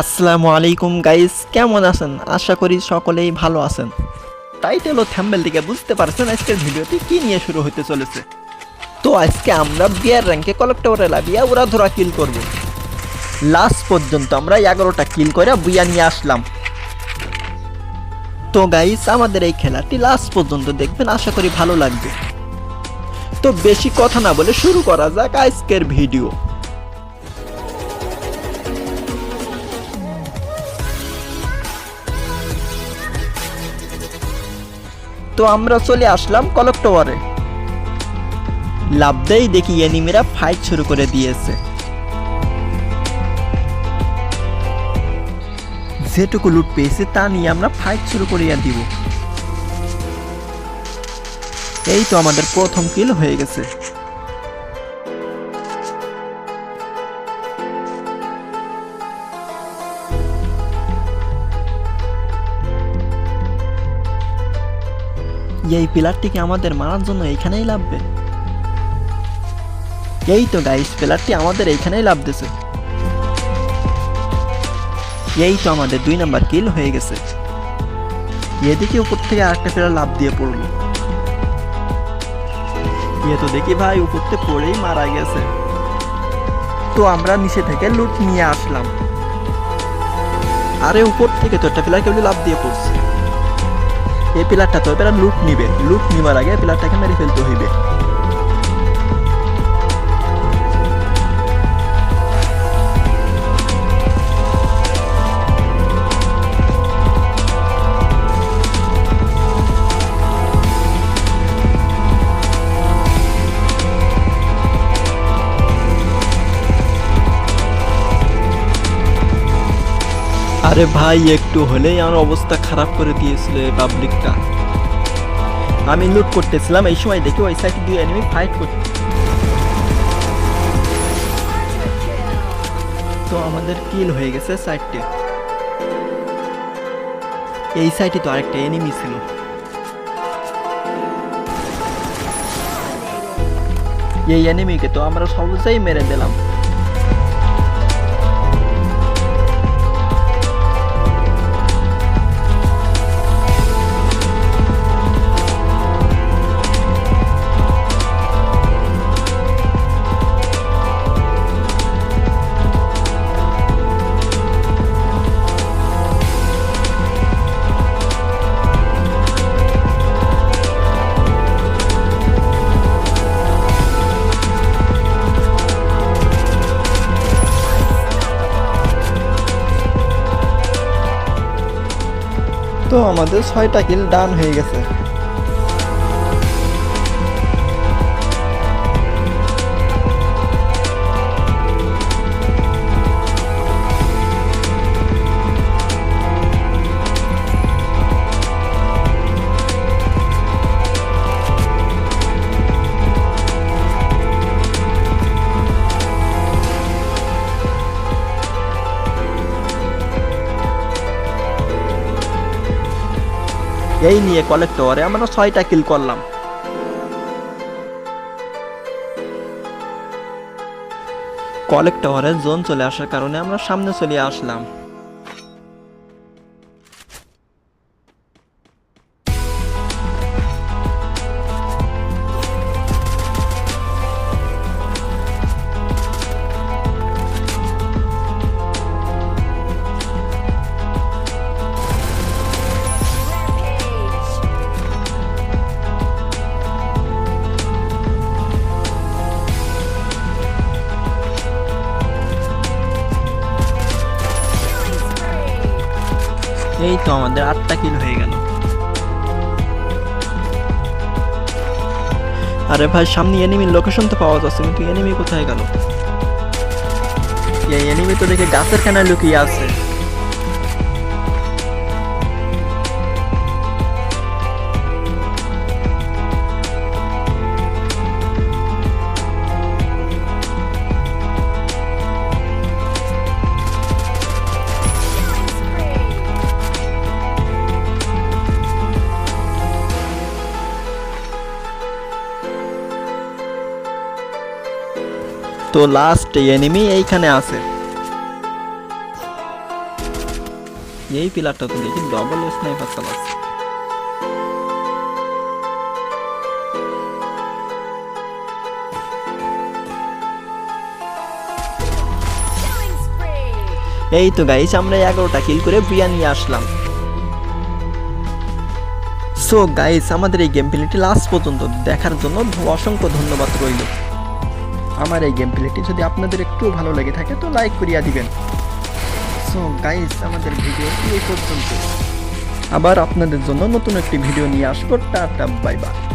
আসসালামু আলাইকুম গাইস কেমন আছেন? আশা করি সকলেই ভালো আছেন। টাইটেল ও থ্যাম্বেল থেকে বুঝতে পারছেন আজকের ভিডিওটি কি নিয়ে শুরু হতে চলেছে। তো আজকে আমরা বিয়ার র্যাঙ্কে কলেক্টরে লাভিয়া ওরা ধরা কিল করব। লাস্ট পর্যন্ত আমরা এগারোটা কিল করে বুয়া নিয়ে আসলাম। তো গাইস আমাদের এই খেলাটি লাস্ট পর্যন্ত দেখবেন, আশা করি ভালো লাগবে। তো বেশি কথা না বলে শুরু করা যাক আজকের ভিডিও তো আমরা চলে আসলাম কলক টাওয়ারে লাভদাই দেখি এনিমিরা ফাইট শুরু করে দিয়েছে। যেটুকু লুট পেয়েছে তা নিয়ে আমরা ফাইট শুরু করিয়া দিব। এই তো আমাদের প্রথম কিল হয়ে গেছে। এই পিলারটিকে আমাদের মারার জন্য এইখানেই লাভবে এই তো গাইস পিলারটি আমাদের এইখানেই লাভ দিছে এই তো আমাদের দুই নাম্বার কিল হয়ে গেছে। এদিকে উপর থেকে আরেকটা পিলার লাভ দিয়ে পড়ল। এ তো দেখি ভাই, উপর থেকে পড়েই মারা গেছে। তো আমরা নিচে থেকে লুট নিয়ে আসলাম। আরে উপর থেকে তো একটা পিলার কেবল লাভ দিয়ে পড়ছে। এই পিলারটা তো এবার লুট নিবে। লুট নিবার আগে পিলারটাকে মেরে ফেলতে হইবে। আরে ভাই, একটু হলেই আমার অবস্থা খারাপ করে দিয়েছিল পাবলিকটা। আমি লুট করতেছিলাম, এই সময় দেখি ওই সাইডে দুই এনিমি ফাইট করতে তো আমাদের কিল হয়ে গেছে সাইডটে এই সাইডে তো আরেকটা এনিমি ছিল। এই এনিমিকে তো আমরা সহজেই মেরে দিলাম তো আমাদের ছয়টা কিল ডান হয়ে গেছে। এই নিয়ে কলেক্টরে আমরা ছয়টা কিল করলাম। কলেক্টরে জোন চলে আসার কারণে আমরা সামনে চলে আসলাম। এই তো আমাদের আটটা কিলো হয়ে গেল। আরে ভাই, সামনে এনিমির লোকেশন তো পাওয়া যাচ্ছে, কিন্তু এনিমি কোথায় গেল? এই এনিমি তো দেখে গাছের কেনায় লুকিয়ে আছে। তো লাস্ট এনিমি এইখানে আছে। এই পিলারটা তো দেখি ডবল স্নাইপার চালাচ্ছে। এই তো গাইস আমরা এগারোটা কিল করে বিয়া নিয়ে আসলাম। সো গাইস আমাদের এই গেম প্লেটি লাস্ট পর্যন্ত দেখার জন্য অসংখ্য ধন্যবাদ রইল। আমার এই গেম প্লেটি যদি আপনাদের একটু ভালো লেগে থাকে, তো লাইক করিয়া দিবেন। সো গাইস আমাদের ভিডিওটি এই পর্যন্ত। আবার আপনাদের জন্য নতুন একটি ভিডিও নিয়ে আসব। Tata bye bye